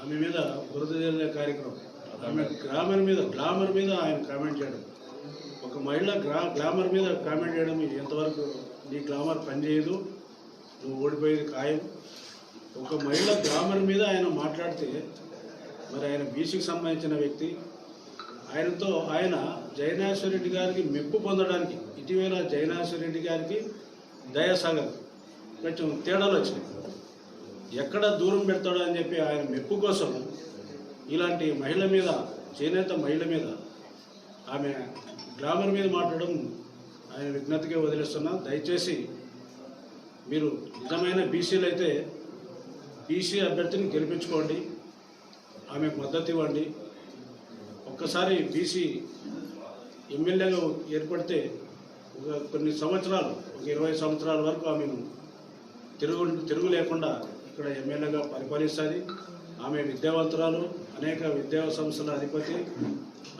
ఆమె మీద బురద జల్లే కార్యక్రమం. ఆమె గ్రామర్ మీద గ్లామర్ మీద ఆయన కామెంట్ చేయడం. ఒక మహిళ గ్రా గ్లామర్ మీద కామెంట్ చేయడం ఇది ఎంతవరకు నీ గ్లామర్ పనిచేయదు నువ్వు ఓడిపోయేది ఖాయం. ఒక మహిళ గ్లామర్ మీద ఆయన మాట్లాడితే మరి ఆయన బీసీకి సంబంధించిన వ్యక్తి ఆయనతో ఆయన జైనాశ్వర రెడ్డి గారికి మెప్పు పొందడానికి ఇటీవల జైనాశ్వర రెడ్డి గారికి దయాసాగర్ కొంచెం తేడాలు వచ్చినాయి. ఎక్కడ దూరం పెడతాడో అని చెప్పి ఆయన మెప్పు కోసం ఇలాంటి మహిళ మీద చేనేత మహిళ మీద ఆమె గ్రామర్ మీద మాట్లాడడం ఆయన విజ్ఞతగా వదిలేస్తున్నా. దయచేసి మీరు నిజమైన బీసీలు అయితే బీసీ అభ్యర్థిని గెలిపించుకోండి ఆమెకు మద్దతు ఇవ్వండి. ఒక్కసారి బీసీ ఎమ్మెల్యేగా ఏర్పడితే ఒక కొన్ని సంవత్సరాలు ఒక ఇరవై సంవత్సరాల వరకు ఆమెను తిరుగు తిరుగు లేకుండా ఇక్కడ ఎమ్మెల్యేగా పరిపాలిస్తుంది ఆమె విద్యావంతురాలు అనేక విద్యా సంస్థల అధిపతి.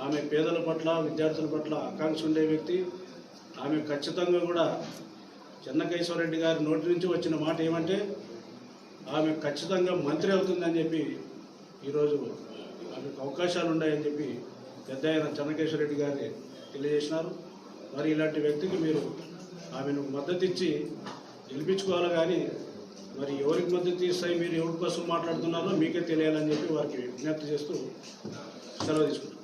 ఆమె పేదల పట్ల విద్యార్థుల పట్ల ఆకాంక్ష ఉండే వ్యక్తి. ఆమె ఖచ్చితంగా కూడా చెన్నకేశ్వరరెడ్డి గారి నోటి నుంచి వచ్చిన మాట ఏమంటే ఆమె ఖచ్చితంగా మంత్రి అవుతుందని చెప్పి ఈరోజు ఆమెకు అవకాశాలు ఉన్నాయని చెప్పి పెద్ద ఆయన చెన్నకేశ్వరరెడ్డి గారి తెలియజేసినారు. మరి ఇలాంటి వ్యక్తికి మీరు ఆమెను మద్దతు ఇచ్చి గెలిపించుకోవాలి కానీ మరి ఎవరికి మద్దతు ఇస్తాయి మీరు ఎవరి కోసం మాట్లాడుతున్నారో మీకే తెలియాలని చెప్పి వారికి విజ్ఞప్తి చేస్తూ సెలవు తీసుకుంటాం